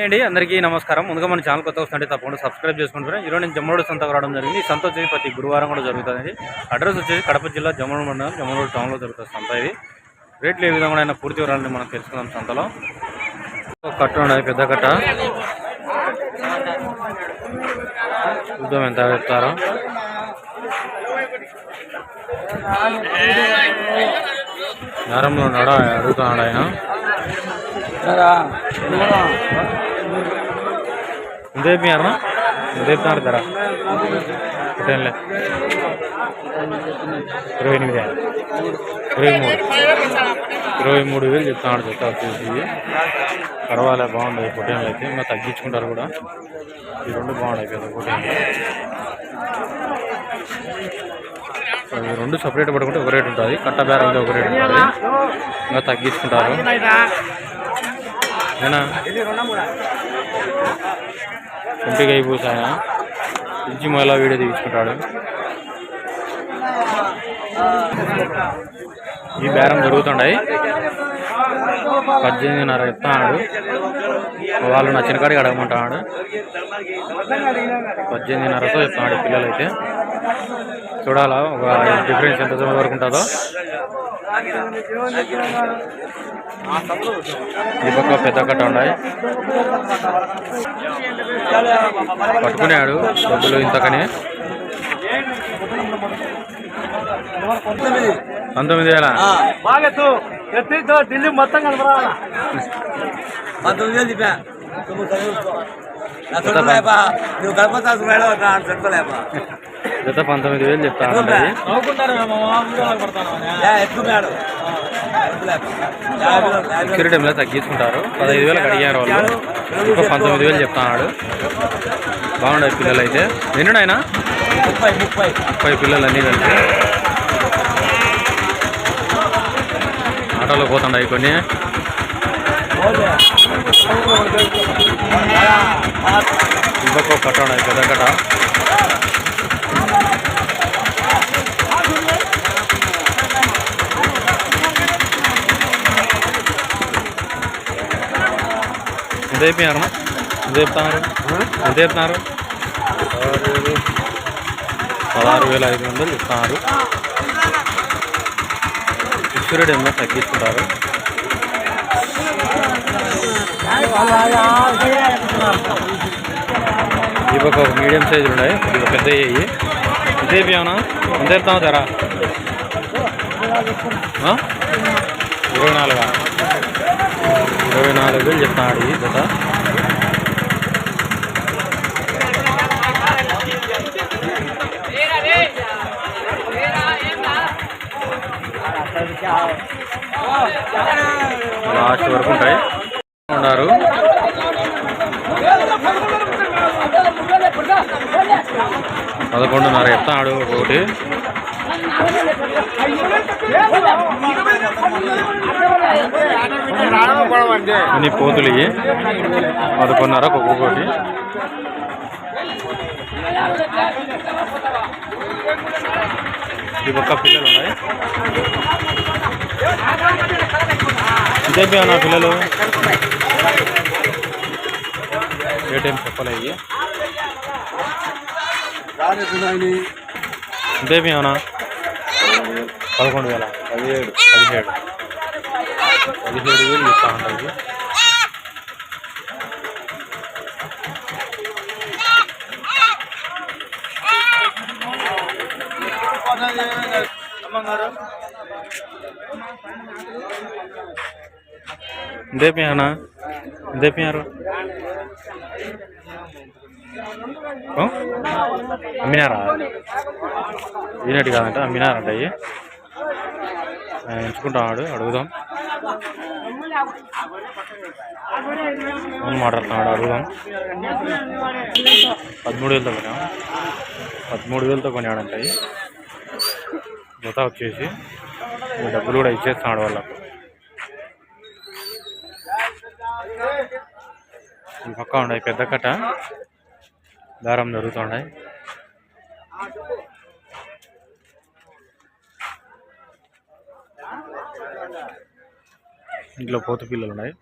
అండి అందరికీ నమస్కారం. ముందుగా మన ఛానల్ కొత్త వస్తుంటే తప్పకుండా సబ్స్క్రైబ్ చేసుకుంటారు ఈరోజు నేను జమ్మరోడ్ సంతకు రావడం జరిగింది. ఈ సంత వచ్చేసి ప్రతి గురువారం కూడా జరుగుతుంది అడ్రస్ వచ్చేసి కడప జిల్లా జమ్మరోడ్ మండలం జమ్మరోడ్ టౌన్లో జరుగుతుంది సంత ఇది. రేట్లు ఏ విధంగా అయినా పూర్తి వివరాలని మనం తెలుసుకుందాం సంతలో. కట్ట ఉండదు పెద్ద కట్ట. చూద్దాం ఎంత చెప్తారో. నరంలో నడ అడుగుతున్నాడు ఆయన. ఇంతేపు అన్న? ఇంతేపుతున్నారు ధర. ఒకటేలే ఇరవై ఎనిమిది ఇరవై మూడు. ఇరవై మూడు వేలు చెప్తున్నాడు చూసి వచ్చేసి. పర్వాలే బాగుండదు. పొట్టేన్లు అయితే. ఇంకా తగ్గించుకుంటారు కూడా. ఈ రెండు బాగున్నాయి కదా పొట్టేన్లు రెండు సపరేట్ పడుకుంటే ఒక రేట్ ఉంటుంది. కట్ట బేరం ఒక రేట్ ఉంటుంది. ఇంకా తగ్గించుకుంటారు. ఏనా ఇంటికి అయిపోయి ఆయన వీడియో తీయించుకుంటాడు ఈ బేరం జరుగుతుండయి పద్దెనిమిదిన్నర ఇస్తున్నాడు వాళ్ళు నచ్చిన కాడికి అడగమంటాడు పద్దెనిమిదిన్నరతో ఇస్తున్నాడు పిల్లలైతే చూడాలా ఒక డిఫరెన్స్ ఎంత వరకు ఉంటుందో ఈ పక్క పెద్ద కట్ట ఉన్నాయి. పట్టుకున్నాడు డబ్బులు ఇంతకని. పంతొమ్మిది వేల. ఎత్తితో ఢిల్లీ మొత్తం కనపడాల పంతొమ్మిది వేలు చెప్పా జత పంతొమ్మిది వేలు చెప్తాను ఎక్కువ మేడం? ఇక్కడి టైంలో తగ్గించుకుంటారు. పదహైదు వేలకు అడిగారు వాళ్ళు. ఇంకా పంతొమ్మిది వేలు చెప్తున్నాడు బాగున్నాయి పిల్లలు అయితే ఎన్ని ఆయన ముప్పై ముప్పై. ముప్పై పిల్లలు అన్నీ కలిసి ఆటోలో పోతున్నాయి కొన్ని. కట్ట ఉన్నాయి పెద్ద కట్ట ఎంతైపోయారు ఎంత చెప్తున్నారు? ఎంత చెప్తున్నారు? పదహారు వేల ఐదు వందలు చెప్తున్నారు. ఇన్సూరెడ్ ఏమో తగ్గించుకుంటారు? ఇవి ఒక మీడియం సైజు ఉన్నాయి కొద్దిగా పెద్ద అయ్యి ఎంత అయిపోయావునా ఎంత చెప్తావు ధర ఇరవై నాలుగా? ఇరవై నాలుగు వేలు చెప్తాడు ఈ జత. లాస్ట్ వరకు ఉంటాయి. ఉన్నారు. పదకొండున్నర ఎత్తాడు ఒకటి. అన్ని పోతులు ఇవి పదకొండున్నర ఒక్కొక్కటి. ఈ పక్క పిల్లలు ఉన్నాయి. ఇదే నా పిల్లలు? ఏ టైం చెప్పలే ఇవి ఇదే ఏమన్నా పదకొండు వేల పదిహేడు పదిహేడు పదిహేడు వేలు చెప్తా ఉంటాయి ఇదే అన్న ఇదే యారు అమ్మినారా? ఈనట్టు కాదంట అమ్మినారంట అయ్యి. ఎంచుకుంటాడు అడుగుదాం. ఫోన్ మాట్లాడుతున్నాడు అడుగుదాం. పదమూడు వేలతో కొనా పదమూడు వేలతో కొనాడంట అయ్యి. జత వచ్చేసి డబ్బులు కూడా ఇచ్చేస్తున్నాడు వాళ్ళకు. ఈ పక్క ఉన్నాయి పెద్ద కట్ట. దారం జరుగుతున్నాయి ఇంట్లో పోతు పిల్లలు ఉన్నాయి.